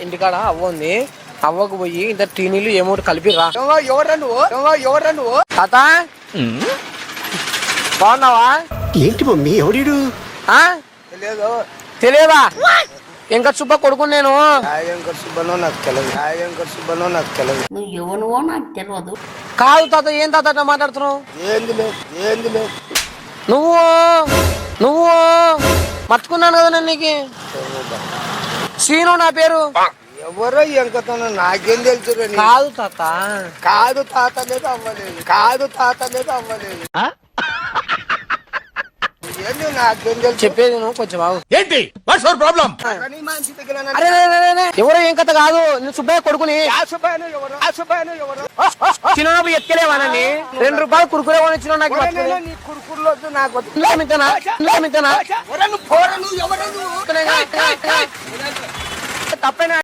ఇంటికాడ అవ్వ ఉంది. అవ్వకు పోయి ఇంత టీనీలు ఏమోటి కలిపి రా. ఎవరా నువ్వు? ఎవరా నువ్వు? తాత? బాగున్నావా? ఏంటి మమ్మీ ఎవడీడు? ఆ? తెలియదు తెలియదా ఇంకా సుబ్బ కొడుకు నేను. సుబ్బనో నాకు తెలియదు న్యాయంకర్ సుబ్బనో నాకు తెలియదు నువ్వు ఎవనువో నాకు తెలియదు కాదు తాత ఏం తాత మాట్లాడుతున్నావు? ఏంది లేదు ఏంది లేదు నువ్వు నువ్వు మర్చుకున్నాను కదా నేను నీకు? శ్రీను నా పేరు? ఎవరో ఎంకతోనో నాకేం తెలుసు? కాదు తాత. కాదు తాత లేదు అవ్వలేదు. కాదు తాత లేదు అవ్వలేదు. నాకేం తెలుసు? చెప్పేది నువ్వు కొంచెం బాగు ఏంటి? వాట్స్ అవర్ ప్రాబ్లం కానీ మనిషి దగ్గర నన్ను- అరే అరే, అరే, అరే, ఎవరో ఏం కథ కాదు. నేను సుబ్బయ్య కొడుకుని. ఆ సుబ్బాయను ఎవరు? ఆ సుబ్బాయను ఎవరు? చిన్నప్పుడు ఎత్తుకెళ్ళేవానని రెండు రూపాయలు కురుకురే నాకు ఒరే పట్టుకుని. నేను నీ కురుకుర్లు వద్దు నాకు వద్దు. ఇంట్లో మింతనా? ఇంట్లో మింతనా? ఒరే నువ్వు పోరా నువ్వు ఎవరు నువ్వు? la pena